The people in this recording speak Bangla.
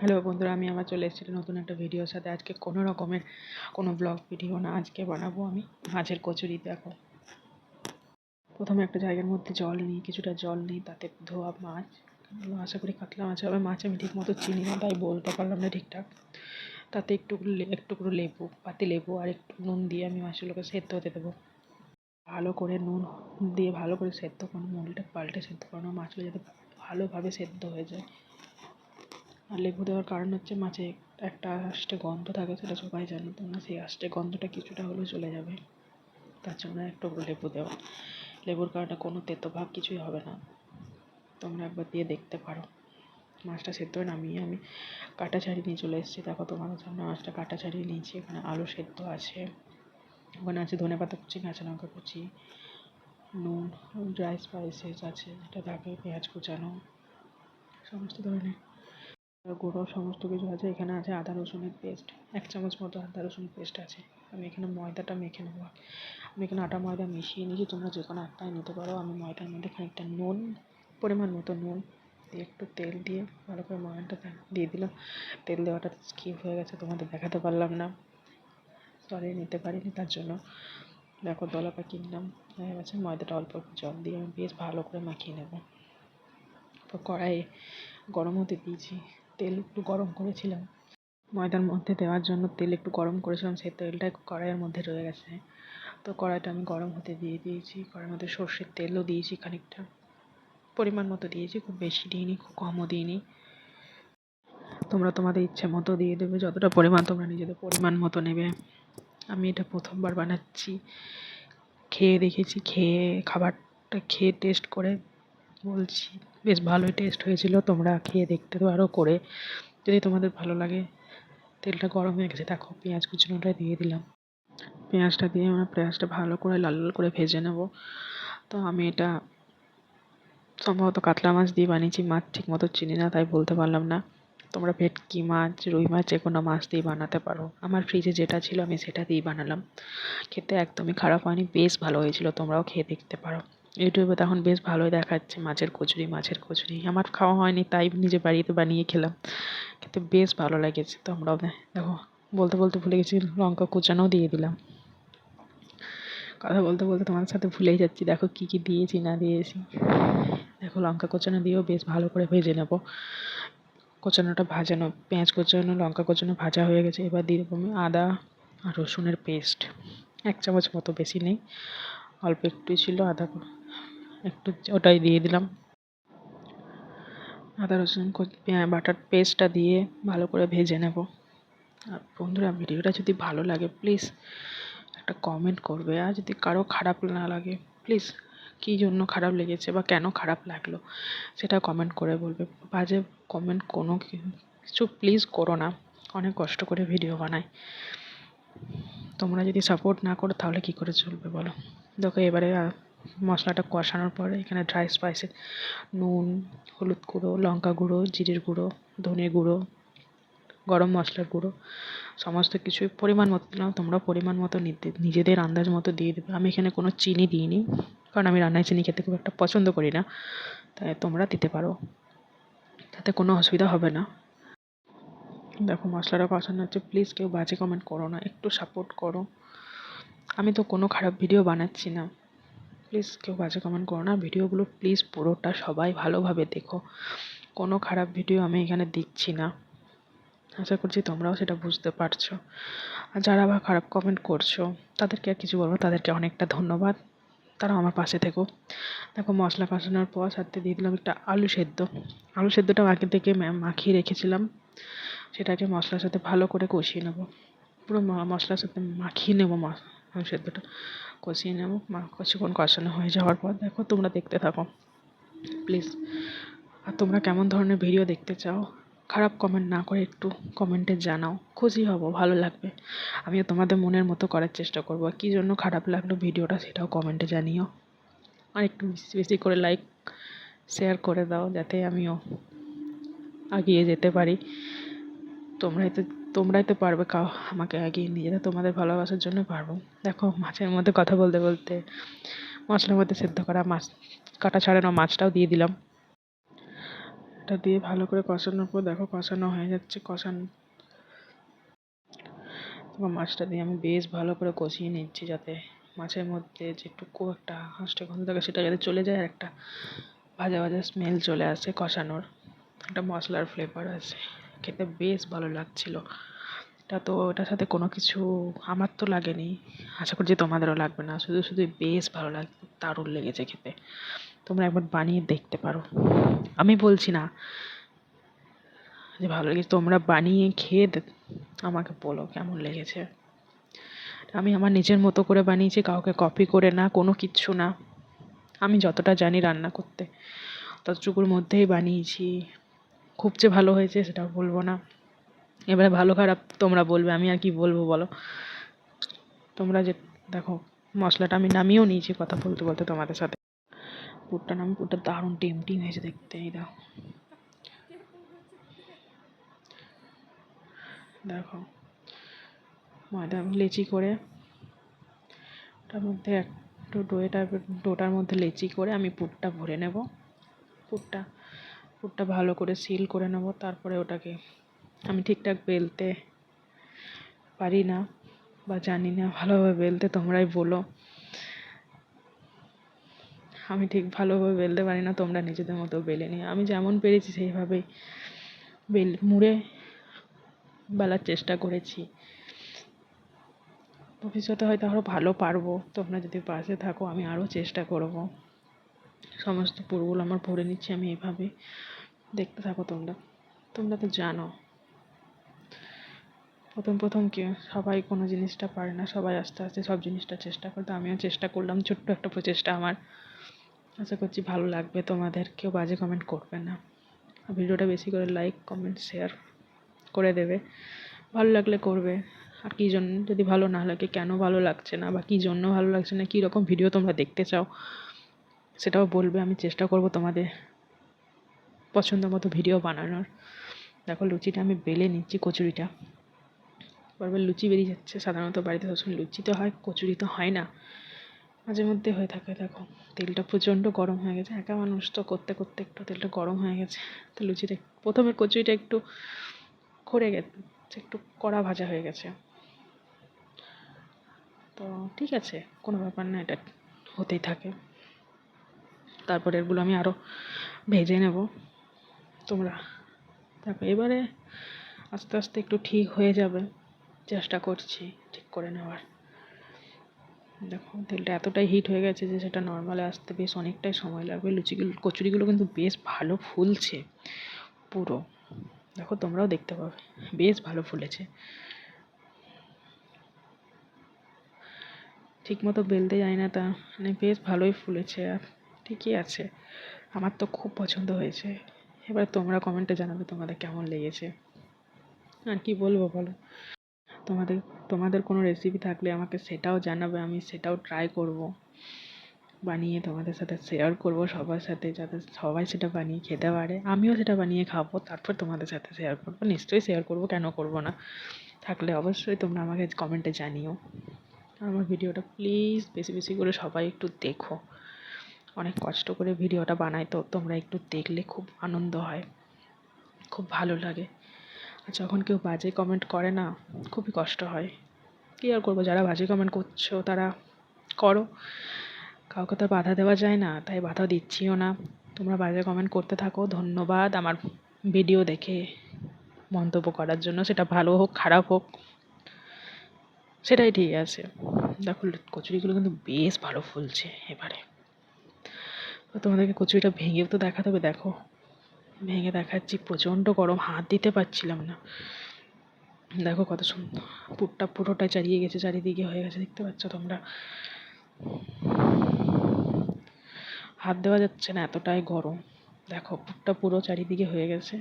হ্যালো বন্ধুরা, আমি আবার চলে এসেছি নতুন একটা ভিডিওর সাথে। আজকে কোনো রকমের কোনো ব্লগ ভিডিও না, আজকে বানাবো আমি মাছের কচুরি, দেখো। প্রথমে একটা জায়গার মধ্যে জল নিই, কিছুটা জল নিই, তাতে ধোয়া মাছ। আশা করি কাতলা মাছ হবে, মাছ আমি ঠিক মতো চিনি না, তাই বলতে পারলাম না ঠিকঠাক। তাতে একটু একটু করে লেবু, পাতি লেবু আর একটু নুন দিয়ে আমি মাছগুলোকে সেদ্ধ হতে দেবো। ভালো করে নুন দিয়ে ভালো করে সেদ্ধ করো মুড়িটা পাল্টে সেদ্ধ করো মাছগুলো যাতে ভালোভাবে সেদ্ধ হয়ে যায়। আর লেবু দেওয়ার কারণ হচ্ছে মাছে একটা আষ্টে গন্ধ থাকে, সেটা সবাই জানো। তোমরা সেই আষ্টে গন্ধটা কিছুটা হলেও চলে যাবে। তার জন্য একটু লেবু দেওয়া। লেবুর কারণে কোনো তেতো ভাব কিছুই হবে না। তোমরা একবার দিয়ে দেখতে পারো। মাছটা সেদ্ধ নামিয়ে আমি কাটা ছাড়িয়ে নিয়ে চলে এসেছি। দেখো, তোমাদের সামনে মাছটা কাটা ছাড়িয়ে নিয়েছি। এখানে আলু সেদ্ধ আছে। ওখানে আছে ধনে পাতা কুচি, কাঁচা লঙ্কা কুচি, নুন, ড্রাই স্পাইসেস আছে। যেটা থাকে, পেঁয়াজ কুচানো। সমস্ত ধরনের গুঁড়ো, সমস্ত কিছু আছে। এখানে আছে আদা, রসুনের পেস্ট এক চামচ মতো আদা, রসুন পেস্ট আছে। আমি এখানে ময়দাটা মেখে নেব। আমি এখানে আটা, ময়দা মিশিয়ে নিয়েছি। তোমরা যে কোনো একটাই নিতে পারো। আমি ময়দার মধ্যে খানিকটা নুন, পরিমাণ মতো নুন দিয়ে একটু তেল দিয়ে ভালো করে ময়দাটা দিয়ে দিলাম। তেল দেওয়াটা স্কিপ হয়ে গেছে। তোমাদের দেখাতে পারলাম না। সরি নিতে পারিনি তার জন্য। দেখো দলা পাকিয়ে নিলাম হয়ে গেছে। ময়দাটা অল্প জল দিয়ে আমি বেশ ভালো করে মাখিয়ে নেব। কড়াইয়ে গরম হতে দিয়েছি। তেল একটু গরম করেছিলাম। ময়দার মধ্যে দেওয়ার জন্য তেল একটু গরম করেছিলাম, সেই তেলটা কড়াইয়ের মধ্যে রয়ে গেছে। তো কড়াইটা আমি গরম হতে দিয়ে দিয়েছি, কড়াইয়ের মধ্যে সর্ষের তেলও দিয়েছি খানিকটা। পরিমাণ মতো দিয়েছি, খুব বেশি দিইনি, খুব কমও দিইনি। তোমরা তোমাদের ইচ্ছে মতো দিয়ে দেবে, যতটা পরিমাণ তোমরা নিজেদের পরিমাণ মতো নেবে। আমি এটা প্রথমবার বানাচ্ছি। খেয়ে দেখেছি, খেয়ে খাবারটা খেয়ে টেস্ট করে বলছি, বেশ ভালোই টেস্ট হয়েছিল, তোমরা খেয়ে দেখতে পারো করে। যদি তোমাদের ভালো লাগে, তেলটা গরম হয়ে গেছে, দেখো, পেঁয়াজ কুচনোটা দিয়ে দিলাম। পেঁয়াজটা দিয়ে আমরা পেঁয়াজটা ভালো করে লাল লাল করে ভেজে নেব। তো আমি এটা সম্ভবত কাতলা মাছ দিয়ে বানিয়েছি, মাছ ঠিক মতো চিনি না, তাই বলতে পারলাম না। তোমরা ভেটকি মাছ, রুই মাছ, যে কোনো মাছ দিয়ে বানাতে পারো। আমার ফ্রিজে যেটা ছিল, আমি সেটা দিয়েই বানালাম। খেতে একদমই খারাপ হয়নি, বেশ ভালো হয়েছিল, তোমরাও খেয়ে দেখতে পারো। ইউটিউবে তখন বেশ ভালোই দেখাচ্ছে, মাছের কচুরি মাছের কচুরি। আমার খাওয়া হয়নি, তাই নিজে বাড়িতে বানিয়ে খেলাম। খেতে বেশ ভালো লেগেছে তোমরাও দেখো, বলতে বলতে ভুলে গেছি, লঙ্কা কুচানোও দিয়ে দিলাম। কথা বলতে বলতে তোমার সাথে ভুলেই যাচ্ছি, দেখো কী কী দিয়েছি, না দিয়েছি। দেখো, লঙ্কা কোচানো দিয়েও বেশ ভালো করে ভেজে নেব। কোচানোটা ভাজানো, পেঁয়াজ কোচানো, লঙ্কা কোচানো ভাজা হয়ে গেছে, এবার দিয়ে দেবো আমি আদা আর রসুনের পেস্ট। এক চামচ মতো বেশি নেই, অল্প একটুই ছিল আদা একটু ওটাই দিয়ে দিলাম। আদা, রসুন বাটার পেস্টটা দিয়ে ভালো করে ভেজে নেব। আর বন্ধুরা, ভিডিওটা যদি ভালো লাগে প্লিজ একটা কমেন্ট করবে। আর যদি কারও খারাপ না লাগে প্লিজ কী জন্য খারাপ লেগেছে বা কেন খারাপ লাগল, সেটা কমেন্ট করে বলবে। বাজে কমেন্ট কোনো কিছু প্লিজ করো না। অনেক কষ্ট করে ভিডিও বানাই। তোমরা যদি সাপোর্ট না করো, তাহলে কী করে চলবে বলো? দেখো, এবারে মশলাটা কষানোর পরে এখানে ড্রাই স্পাইসেস নুন, হলুদ গুঁড়ো, লঙ্কা গুঁড়ো, জিরের গুঁড়ো, ধনে গুঁড়ো, গরম মশলার গুঁড়ো, সমস্ত কিছুই পরিমাণ মতো দিলাম। তোমরা পরিমাণ মতো নিতে নিজেদের আন্দাজ মতো দিয়ে দেবে। আমি এখানে কোনো চিনি দিইনি, কারণ আমি রান্নায় চিনি খেতে খুব একটা পছন্দ করি না। তাই তোমরা দিতে পারো। তাতে কোনো অসুবিধা হবে না। দেখো, মশলাটা কষানো হচ্ছে। প্লিজ কেউ বাজে কমেন্ট করো না। একটু সাপোর্ট করো। আমি তো কোনো খারাপ ভিডিও বানাচ্ছি না। প্লিজ কেউ বাজে কমেন্ট করো না। ভিডিওগুলো প্লিজ পুরোটা সবাই ভালোভাবে দেখো। কোনো খারাপ ভিডিও আমি এখানে দিচ্ছি না। আশা করছি তোমরাও সেটা বুঝতে পারছ। আর যারা আবার খারাপ কমেন্ট করছ, তাদেরকে আর কিছু বলব তাদেরকে অনেকটা ধন্যবাদ। তারা আমার পাশে থেকো। দেখো মশলা কষানোর পর সাথে দিয়ে দিলাম একটা আলু সেদ্ধ। আলু সেদ্ধটা আগে থেকে মাখিয়ে রেখেছিলাম। সেটাকে মশলার সাথে ভালো করে কষিয়ে নেব। পুরো মশলার সাথে মাখিয়ে নেব সেদ্ধটা কষিয়ে নেব। কিছুক্ষণ কষানো হয়ে যাওয়ার পর দেখো তোমরা দেখতে থাকো। প্লিজ আর তোমরা কেমন ধরনের ভিডিও দেখতে চাও? খারাপ কমেন্ট না করে একটু কমেন্টে জানাও। খুশি হব, ভালো লাগবে। আমিও তোমাদের মনের মতো করার চেষ্টা করব। কী জন্য খারাপ লাগল ভিডিওটা সেটাও কমেন্টে জানিও। আর একটু বেশি বেশি করে লাইক শেয়ার করে দাও যাতে আমিও এগিয়ে যেতে পারি। তোমরাই তো তোমরাই তো পারবে কাউ আমাকে এগিয়ে নিয়ে যেতে, তোমাদের ভালোবাসার জন্য পারব। দেখো, মাছের মধ্যে কথা বলতে বলতে মশলার মধ্যে সেদ্ধ করা মাছ, কাটা ছাড়ানো মাছটাও দিয়ে দিলাম। এটা দিয়ে ভালো করে কষানোর পর দেখো, কষানো হয়ে যাচ্ছে, কষানো। মাছটা দিয়ে আমি বেশ ভালো করে কষিয়ে নিচ্ছি যাতে মাছের মধ্যে যেটুকু একটা হাঁসটা গন্ধ থাকে সেটা যাতে চলে যায় আর একটা ভাজা ভাজা স্মেল চলে আসে কষানোর। একটা মশলার ফ্লেভার আছে খেতে বেশ ভালো লাগছিল। এটা তো ওটার সাথে কোনো কিছু আমার তো লাগেনি। আশা করছি তোমাদেরও লাগবে না। শুধু শুধু বেশ ভালো লাগে, দারুণ লেগেছে খেতে। তোমরা একবার বানিয়ে দেখতে পারো। আমি বলছি না যে ভালো লেগেছে। তোমরা বানিয়ে খেয়ে আমাকে বলো কেমন লেগেছে। আমি আমার নিজের মতো করে বানিয়েছি, কাউকে কপি করে না, কোনো কিচ্ছু না। আমি যতটা জানি রান্না করতে, ততটুকুর মধ্যেই বানিয়েছি। খুব যে ভালো হয়েছে সেটা বলব না। এবারে ভালো খারাপ তোমরা বলবে, আমি আর কি বলব বলো? তোমরা যে, দেখো, মশলাটা আমি নামিয়েও নিয়েছি কথা বলতে বলতে তোমাদের সাথে। পুরটা নামি, পুরটা দারুণ টিম টিম হয়েছে দেখতে, এই দেখো। দেখো, ময়দা, লেচি করে তার মধ্যে একটু ডোয়ে টাইপের ডোটার মধ্যে লেচি করে আমি পুরটা ভরে নেব। পুরটা পুরটা ভালো করে সিল করে নেব, তারপরে ওটাকে আমি ঠিকঠাক বেলতে পারি না বা জানি না, ভালোভাবে বেলতে তোমরাই বলো। আমি ঠিক ভালোভাবে বেলতে পারি না, তোমরা নিজেদের মতো বেলে নিও। আমি যেমন পেরেছি সেইভাবেই বেল, মুড়ে বেলার চেষ্টা করেছি। ভবিষ্যতে হয়তো আরও ভালো পারব, তোমরা যদি পাশে থাকো, আমি আরও চেষ্টা করব। সমস্ত পুরগুলো আমার ভরে নিচ্ছি আমি এভাবে। দেখতে থাকো তোমরা। তোমরা তো জানো। প্রথম প্রথম কি, সবাই কোনো জিনিসটা পারে না, সবাই আস্তে আস্তে সব জিনিসটা চেষ্টা করতো। আমিও চেষ্টা করলাম, ছোট্ট একটা প্রচেষ্টা আমার। আশা করছি ভালো লাগবে তোমাদের, কেউ বাজে কমেন্ট করবে না। ভিডিওটা বেশি করে লাইক কমেন্ট শেয়ার করে দেবে। ভালো লাগলে করবে। আর কী জন্য, যদি ভালো না লাগে, কেন ভালো লাগছে না? বা কী জন্য ভালো লাগছে না? কী রকম ভিডিও তোমরা দেখতে চাও? সেটাও বলবে, আমি চেষ্টা করব তোমাদের পছন্দ মতো ভিডিও বানানোর। দেখো লুচিটা আমি বেলে নিচ্ছি কচুরিটা। বারবার লুচি বেরিয়ে যাচ্ছে, সাধারণত বাড়িতে সবসময় লুচি তো হয়, কচুরি তো হয় না। মাঝে মধ্যে হয়ে থাকে, দেখো তেলটা প্রচণ্ড গরম হয়ে গেছে, একা মানুষ তো করতে করতে একটু তেলটা গরম হয়ে গেছে। তো লুচিটা প্রথমে কচুরিটা একটু খড়ে গেছে, একটু কড়া ভাজা হয়ে গেছে। তো ঠিক আছে, কোনো ব্যাপার না, এটা হতেই থাকে। তারপরে এগুলো আমি আরও ভেজে নেব। তোমরা দেখো, এবারে আস্তে আস্তে একটু ঠিক হয়ে যাবে। চেষ্টা করছি ঠিক করে নেওয়ার। দেখো, তেলটা এতটাই হিট হয়ে গেছে যে সেটা নর্মালে আসতে বেশ অনেকটাই সময় লাগবে। লুচিগুলো, কচুরিগুলো কিন্তু বেশ ভালো ফুলছে পুরো। দেখো, তোমরাও দেখতে পাবে, বেশ ভালো ফুলেছে। ঠিক মতো বেলতে যায় না তা মানে বেশ ভালোই ফুলেছে আর ঠিকই আছে। আমার তো খুব পছন্দ হয়েছে। এবার তোমরা কমেন্টে জানাবে তোমাদের কেমন লেগেছে। আর কি বলব বলো? তোমাদের তোমাদের কোনো রেসিপি থাকলে আমাকে সেটাও জানাবে, আমি সেটাও ট্রাই করব। বানিয়ে তোমাদের সাথে শেয়ার করব সবার সাথে, যাতে সবাই সেটা বানিয়ে খেতে পারে। আমিও সেটা বানিয়ে খাব, তারপর তোমাদের সাথে শেয়ার করব। নিশ্চয়ই শেয়ার করব, কেন করব না? থাকলে অবশ্যই তোমরা আমাকে কমেন্টে জানিও। আমার ভিডিওটা প্লিজ বেশি বেশি করে সবাই একটু দেখো। অনেক কষ্ট করে ভিডিওটা বানাই, তো তোমরা একটু দেখলে খুব আনন্দ হয়, খুব ভালো লাগে। আর যখন কেউ বাজে কমেন্ট করে না, খুবই কষ্ট হয়। কী আর করব, যারা বাজে কমেন্ট করছ তারা করো। কাউকে তো বাধা দেওয়া যায় না, তাই বাধা দিচ্ছিও না। তোমরা বাজে কমেন্ট করতে থাকো। ধন্যবাদ আমার ভিডিও দেখে মন্তব্য করার জন্য। সেটা ভালো হোক, খারাপ হোক, সেটাই ঠিক আছে। দেখো, কচুরিগুলো কিন্তু বেশ ভালো ফুলছে এবারে। তোমাদেরকে কচুরিটা ভেঙেও তো দেখাতে হবে, দেখো। ভেঙে দেখাচ্ছি, প্রচণ্ড গরম, হাত দিতে পারছিলাম না। দেখো কত সুন্দর পুটটা পুরোটা চারিয়ে গেছে, চারিদিকে হয়ে গেছে, দেখতে পাচ্ছ তোমরা? হাত দেওয়া যাচ্ছে না, এতটাই গরম। দেখো পুটটা পুরো চারিদিকে হয়ে গেছে।